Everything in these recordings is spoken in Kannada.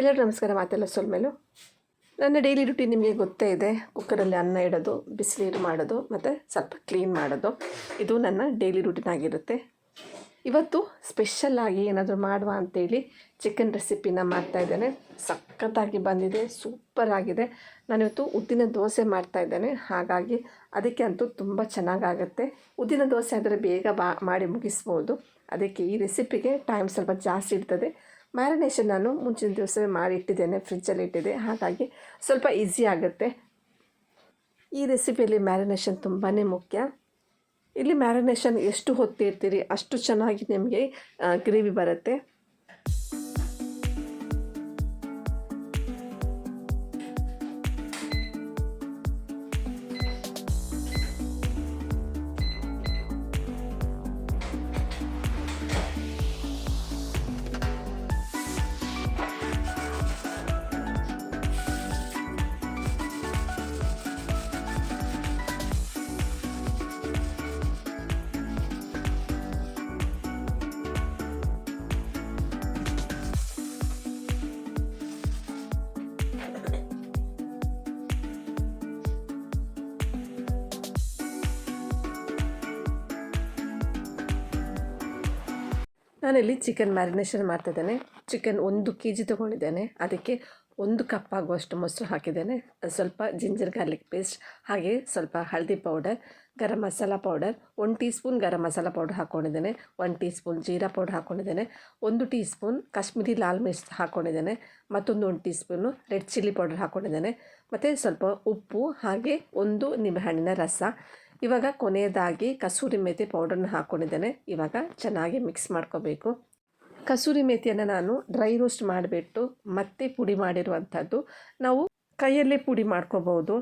ಎಲ್ಲರಿಗೂ ನಮಸ್ಕಾರ, ಮಾತೆಲ್ಲ ಸೊಲ್ಮೇಲು ನನ್ನ ಡೈಲಿ ರುಟೀನ್ ನಿಮಗೆ ಗೊತ್ತೇ ಇದೆ. ಕುಕ್ಕರಲ್ಲಿ ಅನ್ನ ಇಡೋದು ಬಿಸಿನೀರು ಮಾಡೋದು, ಮತ್ತು ಸ್ವಲ್ಪ ಕ್ಲೀನ್ ಮಾಡೋದು. ಇದು ನನ್ನ ಡೈಲಿ ರುಟೀನ್ ಆಗಿರುತ್ತೆ. ಇವತ್ತು ಸ್ಪೆಷಲ್ಲಾಗಿ ಏನಾದರೂ ಮಾಡುವ ಅಂತೇಳಿ ಚಿಕನ್ ರೆಸಿಪಿನ ಮಾಡ್ತಾಯಿದ್ದೇನೆ ಸಖತ್ತಾಗಿ ಬಂದಿದೆ ಸೂಪರ್ ಆಗಿದೆ. ನಾನಿವತ್ತು ಉದ್ದಿನ ದೋಸೆ ಮಾಡ್ತಾಯಿದ್ದೇನೆ ಹಾಗಾಗಿ ಅದಕ್ಕೆ ಅಂತೂ ತುಂಬ ಚೆನ್ನಾಗಾಗುತ್ತೆ. ಉದ್ದಿನ ದೋಸೆ ಆದರೆ ಬೇಗ ಬಾ, ಮಾಡಿ ಮುಗಿಸ್ಬೋದು. ಅದಕ್ಕೆ ಈ ರೆಸಿಪಿಗೆ ಟೈಮ್ ಸ್ವಲ್ಪ ಜಾಸ್ತಿ ಇರ್ತದೆ. ಮ್ಯಾರಿನೇಷನ್ ನಾನು ಮುಂಚಿನ ದಿವಸವೇ ಮಾಡಿ ಇಟ್ಟಿದ್ದೇನೆ ಫ್ರಿಜ್ಜಲ್ಲಿ ಇಟ್ಟಿದೆ ಹಾಗಾಗಿ ಸ್ವಲ್ಪ ಈಸಿ ಆಗುತ್ತೆ. ಈ ರೆಸಿಪಿಯಲ್ಲಿ ಮ್ಯಾರಿನೇಷನ್ ತುಂಬಾ ಮುಖ್ಯ. ಇಲ್ಲಿ ಮ್ಯಾರಿನೇಷನ್ ಎಷ್ಟು ಹೊತ್ತಿರ್ತೀರಿ, ಅಷ್ಟು ಚೆನ್ನಾಗಿ ನಿಮಗೆ ಗ್ರೇವಿ ಬರುತ್ತೆ. ನಾನಿಲ್ಲಿ ಚಿಕನ್ ಮ್ಯಾರಿನೇಷನ್ ಮಾಡ್ತಿದ್ದೇನೆ. ಚಿಕನ್ ಒಂದು ಕೆ ಜಿ ತೊಗೊಂಡಿದ್ದೇನೆ. ಅದಕ್ಕೆ ಒಂದು ಕಪ್ ಆಗುವಷ್ಟು ಮೊಸರು ಹಾಕಿದ್ದೇನೆ. ಸ್ವಲ್ಪ ಜಿಂಜರ್ ಗಾರ್ಲಿಕ್ ಪೇಸ್ಟ್, ಹಾಗೆ ಸ್ವಲ್ಪ ಹಳದಿ powder, garam masala powder one teaspoon garam masala powder ಹಾಕ್ಕೊಂಡಿದ್ದೇನೆ one teaspoon jeera powder ಹಾಕ್ಕೊಂಡಿದ್ದೇನೆ ಒಂದು ಟೀ ಸ್ಪೂನ್ ಕಾಶ್ಮೀರಿ ಲಾಲ್ ಮಿರ್ಚ್ ಹಾಕ್ಕೊಂಡಿದ್ದೇನೆ ಮತ್ತೊಂದು ಒಂದು teaspoon red chilli powder ಹಾಕ್ಕೊಂಡಿದ್ದೇನೆ ಮತ್ತು ಸ್ವಲ್ಪ ಉಪ್ಪು, ಹಾಗೆ ಒಂದು ನಿಂಬೆಹಣ್ಣಿನ ರಸ ಇವಾಗ ಕೊನೆಯದಾಗಿ ಕಸೂರಿ ಮೇಥಿ ಪೌಡರ್ನ ಹಾಕ್ಕೊಂಡಿದ್ದೇನೆ ಇವಾಗ ಚೆನ್ನಾಗಿ ಮಿಕ್ಸ್ ಮಾಡ್ಕೋಬೇಕು. ಕಸೂರಿ ಮೇಥಿಯನ್ನು ನಾನು ಡ್ರೈ ರೋಸ್ಟ್ ಮಾಡಿಬಿಟ್ಟು ಮತ್ತೆ ಪುಡಿ ಮಾಡಿರುವಂಥದ್ದು. ನಾವು ಕೈಯಲ್ಲೇ ಪುಡಿ ಮಾಡ್ಕೋಬೋದು.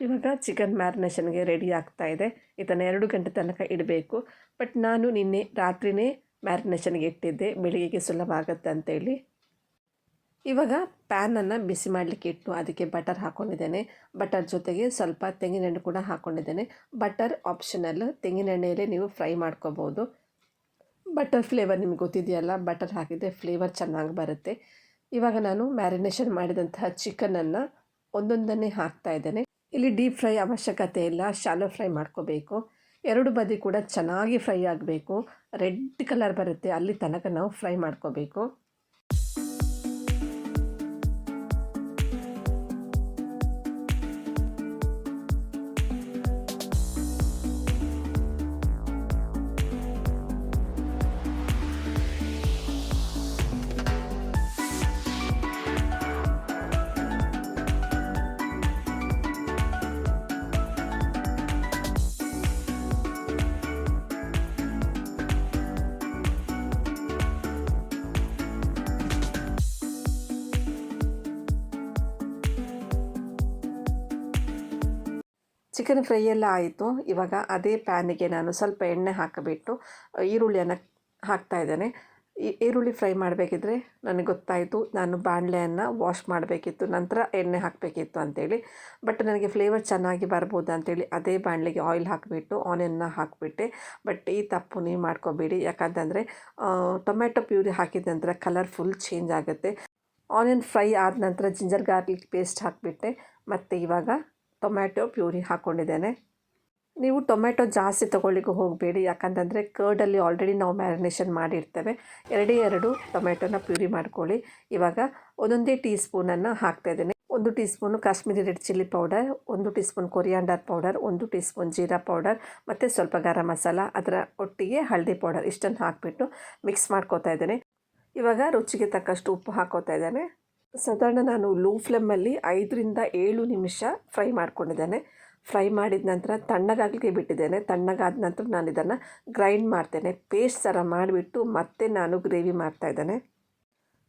ಇವಾಗ ಚಿಕನ್ ಮ್ಯಾರಿನೇಷನ್ಗೆ ರೆಡಿ ಆಗ್ತಾ ಇದೆ. ಇದನ್ನು ಎರಡು ಗಂಟೆ ತನಕ ಇಡಬೇಕು. ಬಟ್ ನಾನು ನಿನ್ನೆ ರಾತ್ರಿಯೇ ಮ್ಯಾರಿನೇಷನ್ಗೆ ಇಟ್ಟಿದ್ದೆ. ಬೆಳಿಗ್ಗೆಗೆ ಸುಲಭ ಆಗುತ್ತೆ ಅಂತೇಳಿ. ಇವಾಗ ಪ್ಯಾನನ್ನು ಬಿಸಿ ಮಾಡಲಿಕ್ಕೆ ಇಟ್ಟು ಅದಕ್ಕೆ ಬಟರ್ ಹಾಕ್ಕೊಂಡಿದ್ದೇನೆ ಬಟರ್ ಜೊತೆಗೆ ಸ್ವಲ್ಪ ತೆಂಗಿನೆಣ್ಣೆ ಕೂಡ ಹಾಕ್ಕೊಂಡಿದ್ದೇನೆ ಬಟರ್ ಆಪ್ಷನಲ್ ತೆಂಗಿನೆಣ್ಣೆಯಲ್ಲಿ ನೀವು ಫ್ರೈ ಮಾಡ್ಕೋಬೋದು. ಬಟರ್ ಫ್ಲೇವರ್ ನಿಮ್ಗೆ ಗೊತ್ತಿದೆಯಲ್ಲ ಬಟರ್ ಹಾಕಿದರೆ ಫ್ಲೇವರ್ ಚೆನ್ನಾಗಿ ಬರುತ್ತೆ. ಇವಾಗ ನಾನು ಮ್ಯಾರಿನೇಷನ್ ಮಾಡಿದಂತಹ ಚಿಕನನ್ನು ಒಂದೊಂದನ್ನೇ ಹಾಕ್ತಾ ಇದ್ದೇನೆ. ಇಲ್ಲಿ ಡೀಪ್ ಫ್ರೈ ಅವಶ್ಯಕತೆ ಇಲ್ಲ ಶಾಲೋ ಫ್ರೈ ಮಾಡ್ಕೋಬೇಕು. ಎರಡು ಬದಿ ಕೂಡ ಚೆನ್ನಾಗಿ ಫ್ರೈ ಆಗಬೇಕು. ರೆಡ್ ಕಲರ್ ಬರುತ್ತೆ, ಅಲ್ಲಿ ತನಕ ನಾವು ಫ್ರೈ ಮಾಡ್ಕೋಬೇಕು. ಚಿಕನ್ ಫ್ರೈ ಎಲ್ಲ ಆಯಿತು. ಇವಾಗ ಅದೇ ಪ್ಯಾನಿಗೆ ನಾನು ಸ್ವಲ್ಪ ಎಣ್ಣೆ ಹಾಕಿಬಿಟ್ಟು ಈರುಳ್ಳಿಯನ್ನು ಹಾಕ್ತಾ ಇದ್ದೇನೆ. ಈರುಳ್ಳಿ ಫ್ರೈ ಮಾಡಬೇಕಿದ್ರೆ ನನಗೆ ಗೊತ್ತಾಯಿತು ನಾನು ಬಾಣಲೆಯನ್ನು ವಾಶ್ ಮಾಡಬೇಕಿತ್ತು, ನಂತರ ಎಣ್ಣೆ ಹಾಕಬೇಕಿತ್ತು ಅಂತೇಳಿ. ಬಟ್ ನನಗೆ ಫ್ಲೇವರ್ ಚೆನ್ನಾಗಿ ಬರ್ಬೋದು ಅಂತೇಳಿ ಅದೇ ಬಾಣಲೆಗೆ ಆಯಿಲ್ ಹಾಕಿಬಿಟ್ಟು ಆನಿಯನ್ನ ಹಾಕಿಬಿಟ್ಟೆ. ಬಟ್ ಈ ತಪ್ಪು ನೀವು ಮಾಡ್ಕೋಬೇಡಿ. ಯಾಕಂತಂದರೆ ಟೊಮೆಟೊ ಪ್ಯೂರಿ ಹಾಕಿದ ನಂತರ ಕಲರ್ ಫುಲ್ ಚೇಂಜ್ ಆಗುತ್ತೆ. ಆನಿಯನ್ ಫ್ರೈ ಆದ ನಂತರ ಜಿಂಜರ್ ಗಾರ್ಲಿಕ್ ಪೇಸ್ಟ್ ಹಾಕಿಬಿಟ್ಟೆ. ಮತ್ತು ಇವಾಗ ಟೊಮ್ಯಾಟೊ ಪ್ಯೂರಿ ಹಾಕ್ಕೊಂಡಿದ್ದೇನೆ ನೀವು ಟೊಮೆಟೊ ಜಾಸ್ತಿ ತೊಗೊಳ್ಳಿಕ್ಕೆ ಹೋಗಬೇಡಿ. ಯಾಕಂತಂದರೆ ಕರ್ಡಲ್ಲಿ ಆಲ್ರೆಡಿ ನಾವು ಮ್ಯಾರಿನೇಷನ್ ಮಾಡಿರ್ತೇವೆ. ಎರಡೇ ಎರಡು ಟೊಮೆಟೊನ ಪ್ಯೂರಿ ಮಾಡ್ಕೊಳ್ಳಿ. ಇವಾಗ ಒಂದೊಂದೇ ಟೀ ಸ್ಪೂನನ್ನು ಹಾಕ್ತಾಯಿದ್ದೇನೆ ಒಂದು teaspoon Kashmiri red chilli powder, ಒಂದು ಟೀ ಸ್ಪೂನ್ ಕೊರಿಯಾಂಡರ್ ಪೌಡರ್, ಒಂದು ಟೀ ಸ್ಪೂನ್ ಜೀರಾ ಪೌಡರ್, ಮತ್ತು ಸ್ವಲ್ಪ ಗರಂ ಮಸಾಲ, ಅದರ ಒಟ್ಟಿಗೆ ಹಳದಿ ಪೌಡರ್ ಇಷ್ಟನ್ನು ಹಾಕಿಬಿಟ್ಟು ಮಿಕ್ಸ್ ಮಾಡ್ಕೋತಾ ಇದ್ದೇನೆ. ಇವಾಗ ರುಚಿಗೆ ತಕ್ಕಷ್ಟು ಉಪ್ಪು ಹಾಕೋತಾ ಇದ್ದೇನೆ. ಸಾಧಾರಣ ನಾನು ಲೋ ಫ್ಲೇಮಲ್ಲಿ ಐದರಿಂದ ಏಳು ನಿಮಿಷ ಫ್ರೈ ಮಾಡ್ಕೊಂಡಿದ್ದೇನೆ. ಫ್ರೈ ಮಾಡಿದ ನಂತರ ತಣ್ಣಗಾಗಲಿಕ್ಕೆ ಬಿಟ್ಟಿದ್ದೇನೆ. ತಣ್ಣಗಾದ ನಂತರ ನಾನು ಇದನ್ನು ಗ್ರೈಂಡ್ ಮಾಡ್ತೇನೆ. ಪೇಸ್ಟ್ ಥರ ಮಾಡಿಬಿಟ್ಟು ಮತ್ತೆ ನಾನು ಗ್ರೇವಿ ಮಾಡ್ತಾಯಿದ್ದೇನೆ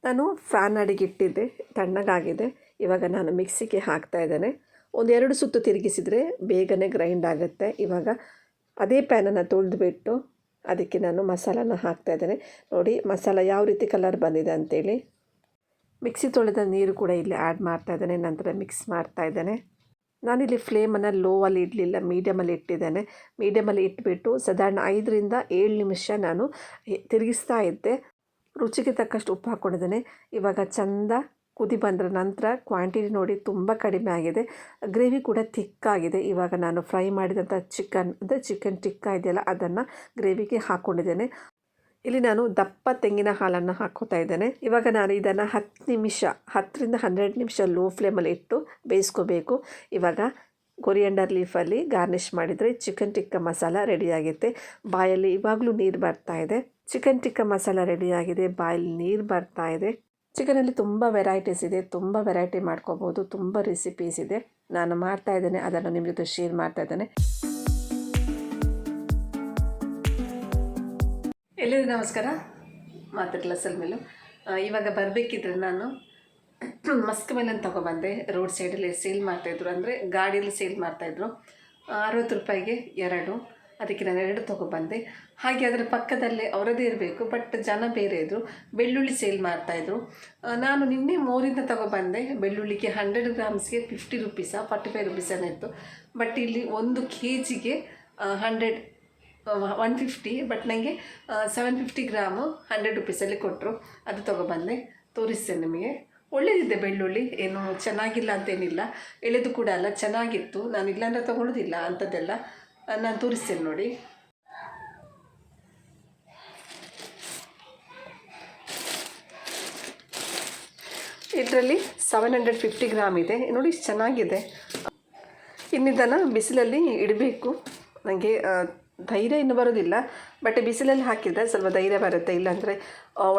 ನಾನು ಫ್ಯಾನ್ ಅಡಿಗೆ ಇಟ್ಟಿದ್ದೆ. ತಣ್ಣಗಾಗಿದೆ. ಇವಾಗ ನಾನು ಮಿಕ್ಸಿಗೆ ಹಾಕ್ತಾ ಇದ್ದೇನೆ. ಒಂದೆರಡು ಸುತ್ತು ತಿರುಗಿಸಿದರೆ ಬೇಗನೆ ಗ್ರೈಂಡ್ ಆಗುತ್ತೆ. ಇವಾಗ ಅದೇ ಪ್ಯಾನನ್ನು ತೊಳೆದುಬಿಟ್ಟು ಅದಕ್ಕೆ ನಾನು ಮಸಾಲನ ಹಾಕ್ತಾಯಿದ್ದೇನೆ ನೋಡಿ ಮಸಾಲ ಯಾವ ರೀತಿ ಕಲರ್ ಬಂದಿದೆ ಅಂತೇಳಿ. ಮಿಕ್ಸಿ ತೊಳೆದ ನೀರು ಕೂಡ ಇಲ್ಲಿ ಆ್ಯಡ್ ಮಾಡ್ತಾ ಇದ್ದೇನೆ, ನಂತರ ಮಿಕ್ಸ್ ಮಾಡ್ತಾ ಇದ್ದೇನೆ. ನಾನಿಲ್ಲಿ ಫ್ಲೇಮನ್ನು ಲೋವಲ್ಲಿ ಇಡಲಿಲ್ಲ ಮೀಡಿಯಮಲ್ಲಿ ಇಟ್ಟಿದ್ದೇನೆ. ಮೀಡಿಯಮಲ್ಲಿ ಇಟ್ಬಿಟ್ಟು ಸಾಧಾರಣ ಐದರಿಂದ ಏಳು ನಿಮಿಷ ನಾನು ತಿರುಗಿಸ್ತಾ ಇದ್ದೆ. ರುಚಿಗೆ ತಕ್ಕಷ್ಟು ಉಪ್ಪು ಹಾಕ್ಕೊಂಡಿದ್ದೇನೆ. ಇವಾಗ ಚಂದ ಕುದಿ ಬಂದ ನಂತರ ಕ್ವಾಂಟಿಟಿ ನೋಡಿ ತುಂಬ ಕಡಿಮೆ ಆಗಿದೆ. ಗ್ರೇವಿ ಕೂಡ ತಿಕ್ಕಾಗಿದೆ ಇವಾಗ ನಾನು ಫ್ರೈ ಮಾಡಿದಂಥ ಚಿಕನ್ ಅಂದರೆ ಚಿಕನ್ ಟಿಕ್ಕ ಇದೆಯಲ್ಲ ಅದನ್ನು ಗ್ರೇವಿಗೆ ಹಾಕ್ಕೊಂಡಿದ್ದೇನೆ ಇಲ್ಲಿ ನಾನು ದಪ್ಪ ತೆಂಗಿನ ಹಾಲನ್ನು ಹಾಕ್ಕೋತಾ ಇದ್ದೇನೆ. ಇವಾಗ ನಾನು ಇದನ್ನು ಹತ್ತು ನಿಮಿಷ, ಹತ್ತರಿಂದ ಹನ್ನೆರಡು ನಿಮಿಷ ಲೋ ಫ್ಲೇಮಲ್ಲಿ ಇಟ್ಟು ಬೇಯಿಸ್ಕೋಬೇಕು. ಇವಾಗ ಕೊರಿಯಂಡರ್ ಲೀಫಲ್ಲಿ ಗಾರ್ನಿಷ್ ಮಾಡಿದರೆ ಚಿಕನ್ ಟಿಕ್ಕ ಮಸಾಲ ರೆಡಿಯಾಗುತ್ತೆ ಬಾಯಲ್ಲಿ ಇವಾಗಲೂ ನೀರು ಬರ್ತಾ ಇದೆ. ಚಿಕನ್ ಟಿಕ್ಕ ಮಸಾಲ ರೆಡಿಯಾಗಿದೆ ಬಾಯಲ್ಲಿ ನೀರು ಬರ್ತಾ ಇದೆ. ಚಿಕನಲ್ಲಿ ತುಂಬ ವೆರೈಟೀಸ್ ಇದೆ, ತುಂಬ ವೆರೈಟಿ ಮಾಡ್ಕೋಬೋದು, ತುಂಬ ರೆಸಿಪೀಸ್ ಇದೆ. ನಾನು ಮಾಡ್ತಾ ಇದ್ದೇನೆ, ಅದನ್ನು ನಿಮ್ಮ ಜೊತೆ ಶೇರ್ ಮಾಡ್ತಾ ಇದ್ದೇನೆ. ಎಲ್ಲರಿಗೂ ನಮಸ್ಕಾರ. ಮಾತು ಸಲ್ಮೇಲು ಮೇಲೂ. ಇವಾಗ ಬರಬೇಕಿದ್ರೆ ನಾನು ಮಸ್ಕ್ ಮೇಲನ್ನು ತೊಗೊಬಂದೆ. ರೋಡ್ ಸೈಡಲ್ಲಿ ಸೇಲ್ ಮಾಡ್ತಾಯಿದ್ರು ಅಂದರೆ ಗಾಡಿಯಲ್ಲಿ ಸೇಲ್ ಮಾಡ್ತಾಯಿದ್ರು. ಅರವತ್ತು ರೂಪಾಯಿಗೆ ಎರಡು, ಅದಕ್ಕೆ ನಾನು ಎರಡು ತೊಗೊಬಂದೆ. ಹಾಗೆ ಅದರ ಪಕ್ಕದಲ್ಲೇ ಅವರದೇ ಇರಬೇಕು, ಬಟ್ ಜನ ಬೇರೆ ಇದ್ದರು ಬೆಳ್ಳುಳ್ಳಿ ಸೇಲ್ ಮಾಡ್ತಾಯಿದ್ರು. ನಾನು ನಿನ್ನೆ ಮೋರಿಂದ ತೊಗೊಬಂದೆ. ಬೆಳ್ಳುಳ್ಳಿಗೆ ಹಂಡ್ರೆಡ್ ಗ್ರಾಮ್ಸ್ಗೆ ಫಿಫ್ಟಿ ರುಪೀಸಾ, ಫಾರ್ಟಿ ಫೈವ್ ರುಪೀಸನೇ ಇತ್ತು. ಬಟ್ ಇಲ್ಲಿ ಒಂದು ಕೆ ಜಿಗೆ ಹಂಡ್ರೆಡ್ ಒನ್ ಫಿಫ್ಟಿ ಬಟ್ ನನಗೆ ಸೆವೆನ್ ಫಿಫ್ಟಿ ಗ್ರಾಮು ಹಂಡ್ರೆಡ್ ರುಪೀಸಲ್ಲಿ ಕೊಟ್ಟರು ಅದು ತೊಗೊಬಂದೆ. ತೋರಿಸ್ತೇನೆ ನಿಮಗೆ. ಒಳ್ಳೆಯದಿದೆ ಬೆಳ್ಳುಳ್ಳಿ. ಏನು ಚೆನ್ನಾಗಿಲ್ಲ ಅಂತೇನಿಲ್ಲ. ಎಳೆದು ಕೂಡ ಅಲ್ಲ, ಚೆನ್ನಾಗಿತ್ತು. ನಾನು ಇಲ್ಲಾಂದ್ರೆ ತೊಗೊಳ್ಳೋದಿಲ್ಲ ಅಂಥದ್ದೆಲ್ಲ. ನಾನು ತೋರಿಸ್ತೇನೆ ನೋಡಿ. ಇದರಲ್ಲಿ ಸೆವೆನ್ ಹಂಡ್ರೆಡ್ ಫಿಫ್ಟಿ ಗ್ರಾಮ್ ಇದೆ. ನೋಡಿ ಚೆನ್ನಾಗಿದೆ. ಇನ್ನಿದನ್ನು ಬಿಸಿಲಲ್ಲಿ ಇಡಬೇಕು. ನನಗೆ ಧೈರ್ಯ ಇನ್ನು ಬರೋದಿಲ್ಲ. ಬಟ್ ಬಿಸಿಲಲ್ಲಿ ಹಾಕಿದರೆ ಸ್ವಲ್ಪ ಧೈರ್ಯ ಬರುತ್ತೆ. ಇಲ್ಲಾಂದರೆ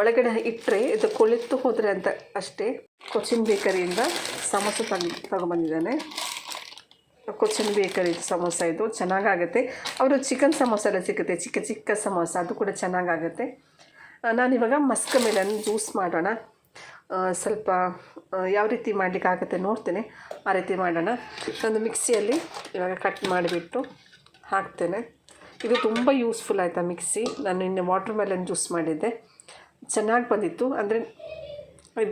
ಒಳಗಡೆ ಇಟ್ಟರೆ ಇದು ಕೊಳೆತು ಹೋದರೆ ಅಂತ ಅಷ್ಟೇ ಕೊಚಿನ್ ಬೇಕರಿಯಿಂದ ಸಮೋಸ ತಗೊಂಡು ತಗೊಂಬಂದಿದ್ದಾನೆ ಕೊಚ್ಚಿನ್ ಬೇಕರಿ ಸಮೋಸ ಇದು ಚೆನ್ನಾಗಾಗುತ್ತೆ. ಅವರು ಚಿಕನ್ ಸಮೋಸ ಎಲ್ಲ ಸಿಗುತ್ತೆ. ಚಿಕ್ಕ ಚಿಕ್ಕ ಸಮೋಸ, ಅದು ಕೂಡ ಚೆನ್ನಾಗಾಗುತ್ತೆ. ನಾನಿವಾಗ ಮಸ್ಕ ಮೇಲೆ ಜ್ಯೂಸ್ ಮಾಡೋಣ. ಸ್ವಲ್ಪ ಯಾವ ರೀತಿ ಮಾಡಲಿಕ್ಕೆ ಆಗುತ್ತೆ ನೋಡ್ತೇನೆ. ಆ ರೀತಿ ಮಾಡೋಣ. ಒಂದು ಮಿಕ್ಸಿಯಲ್ಲಿ ಇವಾಗ ಕಟ್ ಮಾಡಿಬಿಟ್ಟು ಹಾಕ್ತೇನೆ. ಇದು ತುಂಬ ಯೂಸ್ಫುಲ್ ಆಯಿತಾ ಮಿಕ್ಸಿ ನಾನು ನಿನ್ನೆ ವಾಟರ್ ಮೆಲನ್ ಜ್ಯೂಸ್ ಮಾಡಿದ್ದೆ. ಚೆನ್ನಾಗಿ ಬಂದಿತ್ತು. ಅಂದರೆ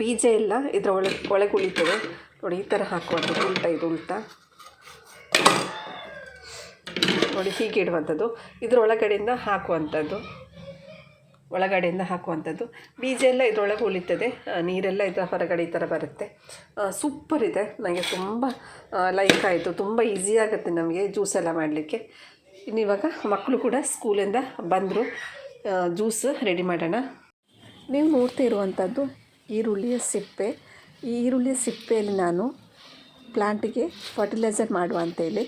ಬೀಜ ಎಲ್ಲ ಇದರ ಒಳಗೆ ಒಳಗೆ ಉಳಿತದೆ. ನೋಡಿ, ಈ ಥರ ಹಾಕುವಂಥದ್ದು ಉಲ್ಟಾ, ಇದು ಉಲ್ಟಾ. ನೋಡಿ, ಹೀಗೆ ಇಡುವಂಥದ್ದು. ಇದ್ರ ಒಳಗಡೆಯಿಂದ ಹಾಕುವಂಥದ್ದು. ಒಳಗಡೆಯಿಂದ ಹಾಕುವಂಥದ್ದು. ಬೀಜ ಎಲ್ಲ ಇದರೊಳಗೆ ಉಳಿತದೆ. ನೀರೆಲ್ಲ ಇದರ ಹೊರಗಡೆ ಈ ಥರ ಬರುತ್ತೆ. ಸೂಪರ್ ಇದೆ. ನನಗೆ ತುಂಬ ಲೈಕ್ ಆಯಿತು. ತುಂಬ ಈಸಿ ಆಗುತ್ತೆ ನಮಗೆ ಜ್ಯೂಸ್ ಎಲ್ಲ ಮಾಡಲಿಕ್ಕೆ. ಇನ್ನು ಇವಾಗ ಮಕ್ಕಳು ಕೂಡ ಸ್ಕೂಲಿಂದ ಬಂದರು. ಜ್ಯೂಸ್ ರೆಡಿ ಮಾಡೋಣ. ನೀವು ನೋಡ್ತಾ ಇರುವಂಥದ್ದು ಈರುಳ್ಳಿಯ ಸಿಪ್ಪೆ. ಈ ಈರುಳ್ಳಿಯ ಸಿಪ್ಪೆಯಲ್ಲಿ ನಾನು ಪ್ಲಾಂಟಿಗೆ ಫರ್ಟಿಲೈಸರ್ ಮಾಡುವ ಅಂತೇಳಿ.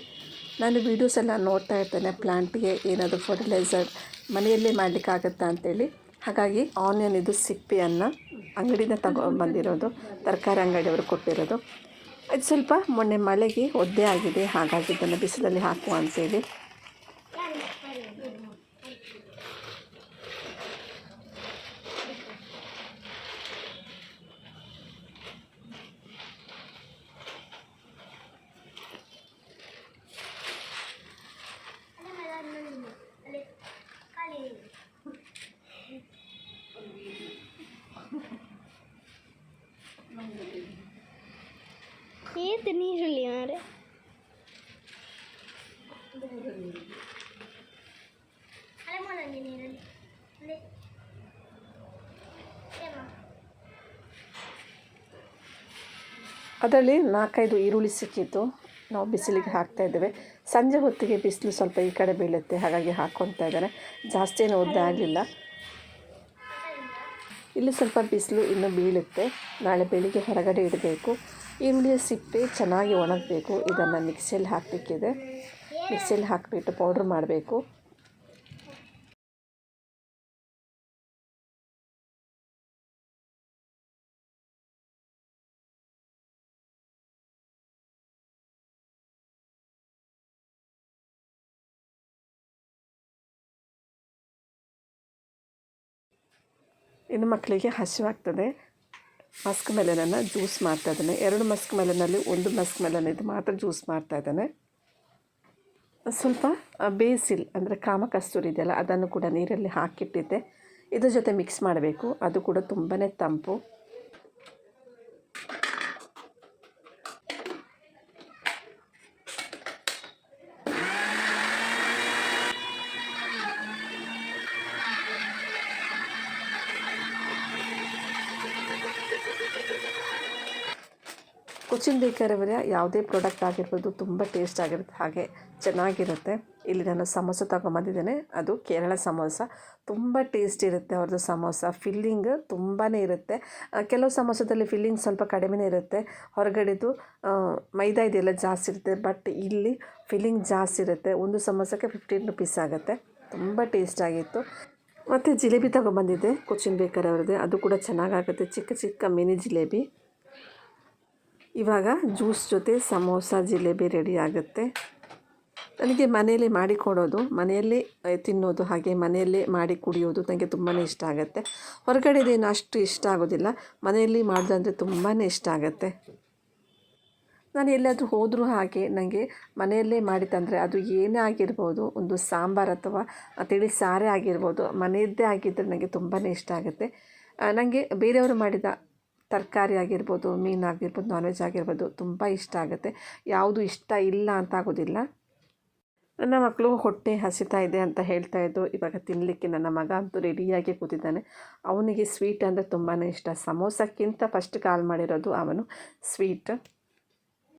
ನಾನು ವೀಡಿಯೋಸ್ ಎಲ್ಲ ನೋಡ್ತಾ ಇರ್ತೇನೆ ಪ್ಲಾಂಟಿಗೆ ಏನಾದರೂ ಫರ್ಟಿಲೈಸರ್ ಮನೆಯಲ್ಲೇ ಮಾಡಲಿಕ್ಕಾಗತ್ತಾ ಅಂತೇಳಿ. ಹಾಗಾಗಿ ಆನಿಯನ್ ಇದು ಸಿಪ್ಪೆಯನ್ನು ಅಂಗಡಿಯಿಂದ ತಗೊ ಬಂದಿರೋದು ತರಕಾರಿ ಅಂಗಡಿಯವರು ಕೊಟ್ಟಿರೋದು. ಅದು ಸ್ವಲ್ಪ ಮೊನ್ನೆ ಮಳೆಗೆ ಒದ್ದೆ ಆಗಿದೆ, ಹಾಗಾಗಿ ಇದನ್ನು ಬಿಸಿಲಲ್ಲಿ ಹಾಕುವ ಅಂತೇಳಿ. ಏತು ನೀರುಳ್ಳಿ ಮಾರೆ ಅದರಲ್ಲಿ ನಾಲ್ಕೈದು ಈರುಳ್ಳಿ ಸಿಕ್ಕಿತ್ತು. ನಾವು ಬಿಸಿಲಿಗೆ ಹಾಕ್ತಾ ಇದ್ದೇವೆ. ಸಂಜೆ ಹೊತ್ತಿಗೆ ಬಿಸಿಲು ಸ್ವಲ್ಪ ಈ ಕಡೆ ಬೀಳುತ್ತೆ. ಹಾಗಾಗಿ ಹಾಕ್ಕೊತಾ ಇದ್ದಾರೆ. ಜಾಸ್ತಿ ಏನು ಒದ್ದೆ ಆಗಲಿಲ್ಲ. ಇಲ್ಲಿ ಸ್ವಲ್ಪ ಬಿಸಿಲು ಇನ್ನೂ ಬೀಳುತ್ತೆ. ನಾಳೆ ಬೆಳಿಗ್ಗೆ ಹೊರಗಡೆ ಇಡಬೇಕು. ಈರುಳ್ಳಿಯ ಸಿಪ್ಪೆ ಚೆನ್ನಾಗಿ ಒಣಗಬೇಕು. ಇದನ್ನು ಮಿಕ್ಸಿಯಲ್ಲಿ ಹಾಕಬೇಕಿದೆ. ಮಿಕ್ಸಿಯಲ್ಲಿ ಹಾಕಿಬಿಟ್ಟು ಪೌಡ್ರ್ ಮಾಡಬೇಕು. ಇನ್ನು ಮಕ್ಕಳಿಗೆ ಹಸಿವಾಗ್ತದೆ. ಮಸ್ಕ್ ಮೆಲನನ್ನು ಜ್ಯೂಸ್ ಮಾಡ್ತಾ ಇದ್ದಾನೆ. ಎರಡು ಮಸ್ಕ್ ಮೆಲನಲ್ಲಿ ಒಂದು ಮಸ್ಕ್ ಮೆಲನ್ ಇದು ಮಾತ್ರ ಜ್ಯೂಸ್ ಮಾಡ್ತಾ ಇದ್ದಾನೆ. ಸ್ವಲ್ಪ ಬೇಸಿಲ್ ಅಂದರೆ ಕಾಮ ಕಸ್ತೂರಿ ಇದೆಯಲ್ಲ, ಅದನ್ನು ಕೂಡ ನೀರಲ್ಲಿ ಹಾಕಿಟ್ಟಿದ್ದೆ. ಇದ್ರ ಜೊತೆ ಮಿಕ್ಸ್ ಮಾಡಬೇಕು. ಅದು ಕೂಡ ತುಂಬಾ ತಂಪು. ಕೊಚ್ಚಿನ್ ಬೇಕರಿಯವರ ಯಾವುದೇ ಪ್ರಾಡಕ್ಟ್ ಆಗಿರ್ಬೋದು ತುಂಬ ಟೇಸ್ಟ್ ಆಗಿರುತ್ತೆ, ಹಾಗೆ ಚೆನ್ನಾಗಿರುತ್ತೆ. ಇಲ್ಲಿ ನಾನು ಸಮೋಸ ತಗೊಂಬಂದಿದ್ದೇನೆ, ಅದು ಕೇರಳ ಸಮೋಸ. ತುಂಬ ಟೇಸ್ಟ್ ಇರುತ್ತೆ ಅವ್ರದ್ದು ಸಮೋಸ. ಫಿಲ್ಲಿಂಗ್ ತುಂಬಾ ಇರುತ್ತೆ. ಕೆಲವು ಸಮೋಸದಲ್ಲಿ ಫಿಲ್ಲಿಂಗ್ ಸ್ವಲ್ಪ ಕಡಿಮೆನೇ ಇರುತ್ತೆ. ಹೊರಗಡೆದು ಮೈದಾ ಇದೆಲ್ಲ ಜಾಸ್ತಿ ಇರುತ್ತೆ ಬಟ್ ಇಲ್ಲಿ ಫಿಲ್ಲಿಂಗ್ ಜಾಸ್ತಿ ಇರುತ್ತೆ. ಒಂದು ಸಮೋಸಕ್ಕೆ ಫಿಫ್ಟೀನ್ ರುಪೀಸ್ ಆಗುತ್ತೆ. ತುಂಬ ಟೇಸ್ಟ್ ಆಗಿತ್ತು. ಮತ್ತು ಜಿಲೇಬಿ ತಗೊಂಬಂದಿದ್ದೆ ಕೊಚ್ಚಿನ್ ಬೇಕರಿ ಅವ್ರದ್ದೇ ಅದು ಕೂಡ ಚೆನ್ನಾಗಾಗುತ್ತೆ. ಚಿಕ್ಕ ಚಿಕ್ಕ ಮಿನಿ ಜಿಲೇಬಿ. ಇವಾಗ ಜ್ಯೂಸ್ ಜೊತೆ ಸಮೋಸ, ಜಿಲೇಬಿ ರೆಡಿ ಆಗುತ್ತೆ. ನನಗೆ ಮನೆಯಲ್ಲೇ ಮಾಡಿ ಕೊಡೋದು, ಮನೆಯಲ್ಲೇ ತಿನ್ನೋದು, ಹಾಗೆ ಮನೆಯಲ್ಲೇ ಮಾಡಿ ಕುಡಿಯೋದು ನನಗೆ ತುಂಬಾ ಇಷ್ಟ ಆಗುತ್ತೆ. ಹೊರಗಡೆದೇನು ಅಷ್ಟು ಇಷ್ಟ ಆಗೋದಿಲ್ಲ. ಮನೆಯಲ್ಲಿ ಮಾಡೋದಂದರೆ ತುಂಬಾ ಇಷ್ಟ ಆಗುತ್ತೆ. ನಾನು ಎಲ್ಲಾದರೂ ಹೋದರೂ ಹಾಗೆ ನನಗೆ ಮನೆಯಲ್ಲೇ ಮಾಡಿ ತಂದರೆ ಅದು ಏನೇ ಆಗಿರ್ಬೋದು, ಒಂದು ಸಾಂಬಾರು ಅಥವಾ ತಿಳಿ ಸಾರೇ ಆಗಿರ್ಬೋದು, ಮನೆಯದ್ದೇ ಆಗಿದ್ದರೆ ನನಗೆ ತುಂಬಾ ಇಷ್ಟ ಆಗುತ್ತೆ. ನನಗೆ ಬೇರೆಯವರು ಮಾಡಿದ ತರಕಾರಿ ಆಗಿರ್ಬೋದು, ಮೀನು ಆಗಿರ್ಬೋದು ನಾನ್ ವೆಜ್ ಆಗಿರ್ಬೋದು ತುಂಬ ಇಷ್ಟ ಆಗುತ್ತೆ. ಯಾವುದು ಇಷ್ಟ ಇಲ್ಲ ಅಂತ ಆಗೋದಿಲ್ಲ. ನನ್ನ ಮಕ್ಕಳು ಹೊಟ್ಟೆ ಹಸಿತಾ ಇದೆ ಅಂತ ಹೇಳ್ತಾ ಇದ್ದು ಇವಾಗ ತಿನ್ನಲಿಕ್ಕೆ ನನ್ನ ಮಗ ಅಂತೂ ರೆಡಿಯಾಗಿ ಕೂತಿದ್ದಾನೆ. ಅವನಿಗೆ ಸ್ವೀಟ್ ಅಂದರೆ ತುಂಬಾ ಇಷ್ಟ. ಸಮೋಸಕ್ಕಿಂತ ಫಸ್ಟ್ ಕಾಲ್ ಮಾಡಿರೋದು ಅವನು ಸ್ವೀಟ್